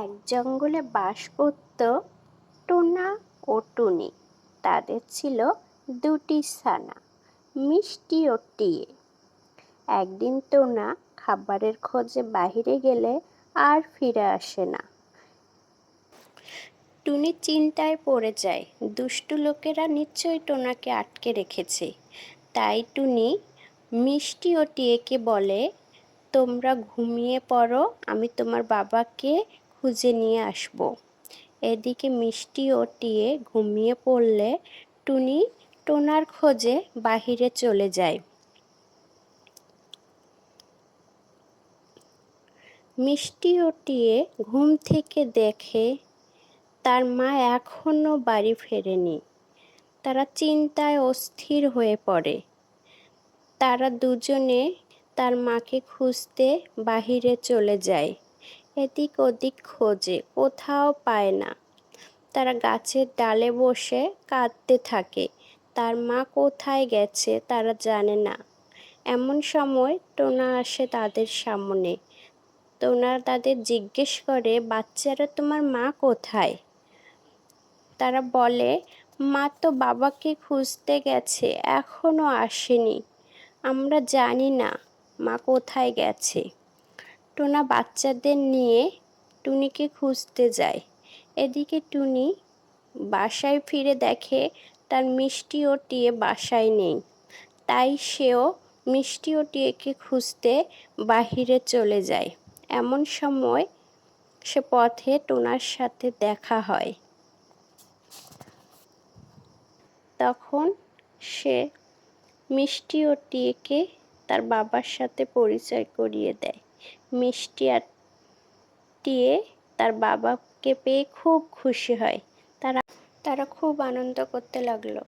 এক জঙ্গলে বাস করত টোনা ও টুনি। তাদের ছিল দুটি ছানা, মিষ্টি ও টিয়ে। একদিন টোনা খাবারের খোঁজে বাইরে গেলে আর ফিরে আসে না। টুনি চিন্তায় পড়ে যায়, দুষ্টু লোকেরা নিশ্চয়ই টোনাকে আটকে রেখেছে। তাই টুনি মিষ্টি ও টিয়েকে বলে, তোমরা ঘুমিয়ে পড়ো, আমি তোমার বাবাকে খুঁজে নিয়ে আসব। এদিকে মিষ্টি টিয়ে ঘুমিয়ে পড়লে টুনি টোনার খোঁজে বাহিরে চলে যায়। মিষ্টি ও টিয়ে ঘুম থেকে দেখে তার মা এখনও বাড়ি ফেরেনি। তারা চিন্তায় অস্থির হয়ে পড়ে। তারা দুজনে তার মাকে খুঁজতে বাহিরে চলে যায়। এদিক ওদিক খোঁজে, কোথাও পায় না। তারা গাছের ডালে বসে কাঁদতে থাকে। তার মা কোথায় গেছে তারা জানে না। এমন সময় টোনা আসে তাদের সামনে। টোনা তাদের জিজ্ঞেস করে, বাচ্চারা, তোমার মা কোথায়? তারা বলে, মা তো বাবাকে খুঁজতে গেছে এখনও আসেনি। আমরা জানি না মা কোথায় গেছে। টোনা বাচ্চাদের নিয়ে টুনিকে খুঁজতে যায়। এদিকে টুনি বাসায় ফিরে দেখে তার মিষ্টি ও টিয়ে বাসায় নেই। তাই সেও মিষ্টি ও টিয়েকে খুঁজতে বাহিরে চলে যায়। এমন সময় সে পথে টোনার সাথে দেখা হয়। তখন সে মিষ্টি ও টিয়েকে তার বাবার সাথে পরিচয় করিয়ে দেয়। মিষ্টি আর দিয়ে তার বাবাকে পেয়ে খুব খুশি হয়। তারা তারা খুব আনন্দ করতে লাগল।